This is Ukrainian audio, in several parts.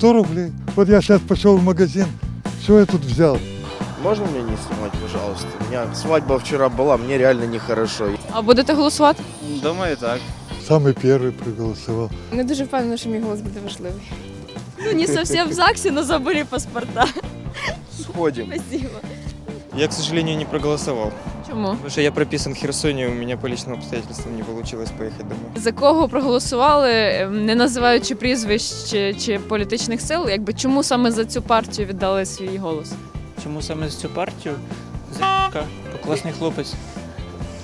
100 рублей. Вот я сейчас пошел в магазин, что я тут взял? Можно меня не снимать, пожалуйста? У меня свадьба вчера была, мне реально нехорошо. А будете голосувати? Думаю, так. Самый первый проголосовал. Не дуже впевнена, що мій голос буде важливий. Ну, не совсем в ЗАГСе, но забыли паспорта. Сходим. Спасибо. Я, к сожалению, не проголосовал. Чому? Потому что я прописан в Херсоне, у меня по личным обстоятельствам не получилось поехать домой. За кого проголосували, ем, не називаючи прізвищ чи, чи політичних сил, якби чому саме за цю партію віддали свій голос? Чому саме за цю партію? За класний хлопець.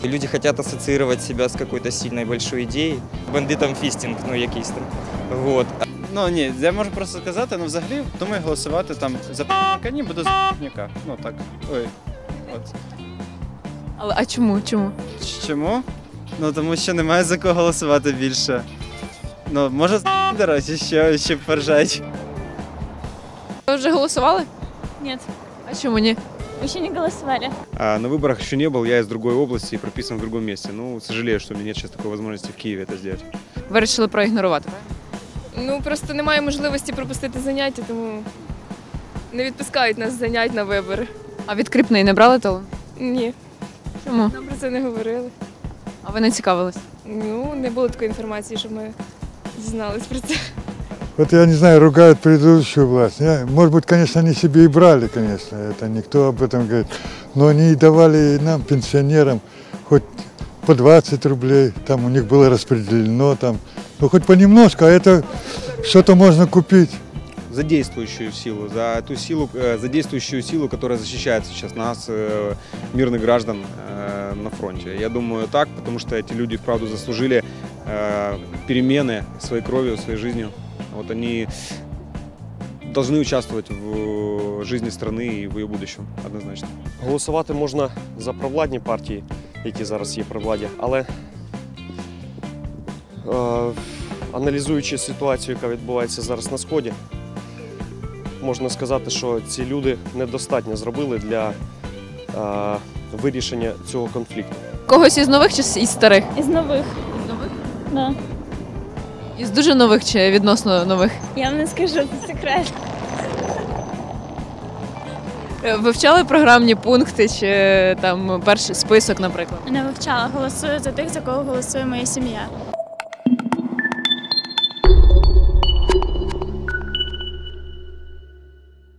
И люди хотят ассоциировать себя с какой-то сильной большой идеей. Бандитом фистинг, ну якийсь там. Вот. Ну ні, я можу просто сказати, ну взагалі думаю голосувати там за п***ка, ні, буду за п***ка. Ну так. Ой. От. Але а чому? Чому? Чому? Ну тому що немає за кого голосувати більше. Ну, може, з підера, чи що, ще поржать. Ви вже голосували? Нет, А чому ні? мы еще не голосовали. А на выборах еще не был, я из другой области и прописан в другом месте. Ну, сожалею, что у меня нет сейчас такой возможности в Киеве это сделать. Вирішили проігнорувати. Ну просто немає можливості пропустити заняття, тому не відпускають нас з занять на вибори. А від Кріпної не брали талон? Ні, Чому? нам про це не говорили. А ви не цікавились? Ну, не було такої інформації, щоб ми дізнались про це. Вот я не знаю, ругают предыдущую власть. Я- может быть, конечно, они себе и брали, конечно, это никто об этом говорит. Но они и давали и нам, пенсионерам, хоть по 20 рублей, там у них было распределено, там, ну хоть понемножку, а это что-то можно купить. За действующую силу, за ту силу, э, за действующую силу, которая защищает сейчас нас, э, мирных граждан э, на фронте. Я думаю так, потому что эти люди, вправду, заслужили э, перемены своей кровью, своей жизнью. Вот они должны участвовать в жизни страны и в ее будущем, однозначно. Голосувати можна за провладні партії, які зараз є при владі, але е, аналізуючи ситуацію, яка відбувається зараз на сході, можна сказати, що ці люди недостатньо зробили для е, вирішення цього конфлікту. Когось із нових чи із старих? Из новых. Із нових? Да. Із дуже нових чи відносно нових? Я вам не скажу, це секрет. Е, Вивчали програмні пункти чи там перший список, наприклад? Не вивчала, голосую за тих, за кого голосує моя сім'я.